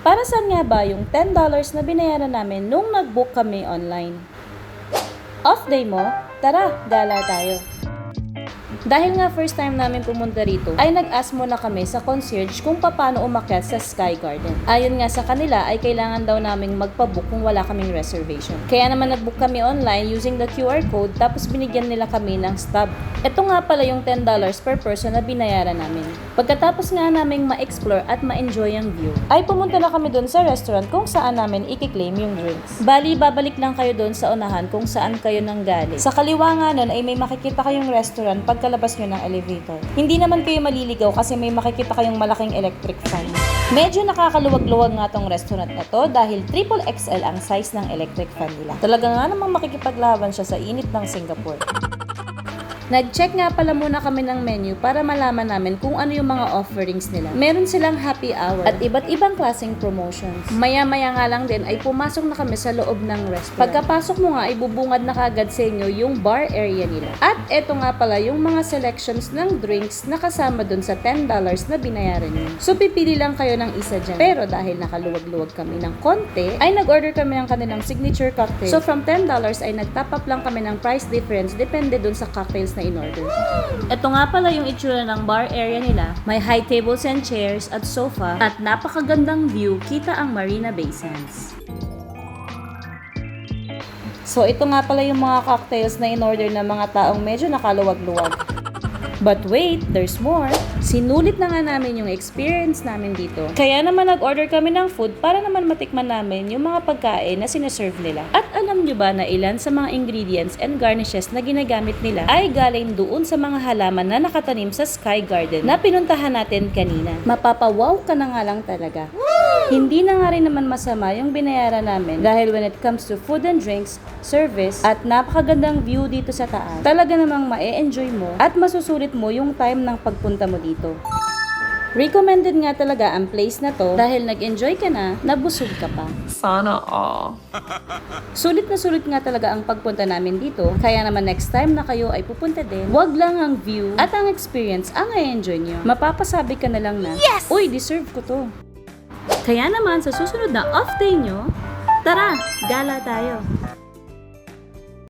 Para saan nga ba yung $10 na binayaran namin nung nag-book kami online? Off day mo? Tara, gala tayo. Dahil nga first time namin pumunta rito, ay nag-ask muna kami sa concierge kung paano umakyat sa Sky Garden. Ayon nga sa kanila ay kailangan daw naming magpabook kung wala kaming reservation. Kaya naman nag-book kami online using the QR code tapos binigyan nila kami ng stub. Ito nga pala yung $10 per person na binayaran namin. Pagkatapos nga naming ma-explore at ma-enjoy ang view, ay pumunta na kami doon sa restaurant kung saan namin i-claim yung drinks. Bali, babalik lang kayo doon sa unahan kung saan kayo nang galing. Sa kaliwa nga nun ay may makikita kayong restaurant pagkalabas nyo ng elevator. Hindi naman kayo maliligaw kasi may makikita kayong malaking electric fan. Medyo nakakaluwag-luwag nga tong restaurant na to dahil triple XL ang size ng electric fan nila. Talaga nga namang makikipaglaban siya sa init ng Singapore. Nag-check nga pala muna kami ng menu para malaman namin kung ano yung mga offerings nila. Meron silang happy hour at iba't ibang klaseng promotions. Maya-maya nga lang din ay pumasok na kami sa loob ng restaurant. Pagkapasok mo nga ay bubungad na kagad sa inyo yung bar area nila. At eto nga pala yung mga selections ng drinks na kasama dun sa $10 na binayaran nyo. So pipili lang kayo ng isa dyan. Pero dahil nakaluwag-luwag kami ng konti, ay nag-order kami ng kanilang signature cocktail. So from $10 ay nag-top up lang kami ng price difference depende dun sa cocktails na in-order. Ito nga pala yung itsura ng bar area nila. May high tables and chairs at sofa at napakagandang view kita ang Marina Bay Sands. So ito nga pala yung mga cocktails na in-order ng mga taong medyo nakaluwag-luwag. But wait, there's more. Sinulit na nga namin yung experience namin dito. Kaya naman nag-order kami ng food para naman matikman namin yung mga pagkain na sineserve nila. At alam nyo ba na ilan sa mga ingredients and garnishes na ginagamit nila ay galing doon sa mga halaman na nakatanim sa Sky Garden na pinuntahan natin kanina. Mapapawaw ka na nga lang talaga. Hindi na nga rin naman masama yung binayaran namin dahil when it comes to food and drinks, service, at napakagandang view dito sa taas, talaga namang ma-enjoy mo at masusulit mo yung time ng pagpunta mo dito. Recommended nga talaga ang place na to dahil nag-enjoy ka na, nabusog ka pa. Sana all. Sulit na sulit nga talaga ang pagpunta namin dito, kaya naman next time na kayo ay pupunta din, wag lang ang view at ang experience ang i-enjoy nyo. Mapapasabi ka na lang na, Uy, deserve ko to. Kaya naman sa susunod na off day nyo, tara, gala tayo.